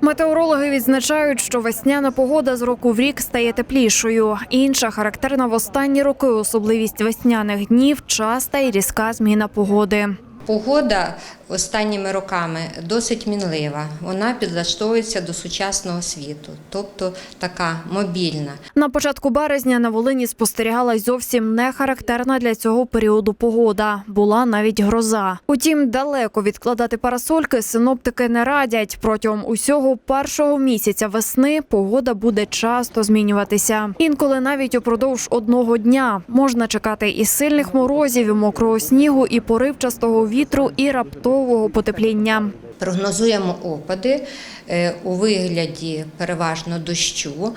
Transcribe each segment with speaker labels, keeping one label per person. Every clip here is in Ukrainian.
Speaker 1: Метеорологи відзначають, що весняна погода з року в рік стає теплішою. Інша характерна в останні роки особливість весняних днів часта і різка зміна погоди.
Speaker 2: Погода останніми роками досить мінлива. Вона підлаштовується до сучасного світу, тобто така мобільна.
Speaker 1: На початку березня на Волині спостерігалась зовсім не характерна для цього періоду погода. Була навіть гроза. Утім, далеко відкладати парасольки синоптики не радять. Протягом усього першого місяця весни погода буде часто змінюватися. Інколи навіть упродовж одного дня можна чекати і сильних морозів, і мокрого снігу, і поривчастого вітру, і раптового потепління.
Speaker 2: Прогнозуємо опади е, у вигляді переважно дощу.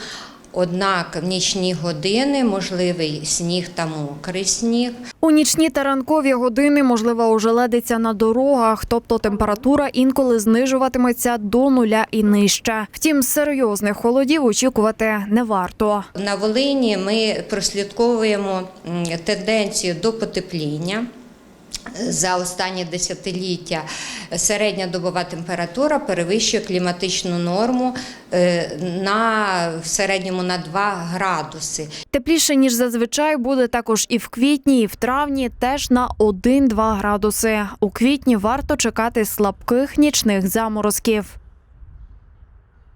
Speaker 2: Однак в нічні години можливий сніг та мокрий сніг.
Speaker 1: У нічні та ранкові години можлива ожеледиця на дорогах, тобто температура інколи знижуватиметься до нуля і нижче. Втім, серйозних холодів очікувати не варто.
Speaker 2: На Волині ми прослідковуємо тенденцію до потепління. За останні десятиліття середня добова температура перевищує кліматичну норму е, на в середньому на 2 градуси.
Speaker 1: Тепліше ніж зазвичай буде також і в квітні, і в травні теж на 1-2 градуси. У квітні варто чекати слабких нічних заморозків.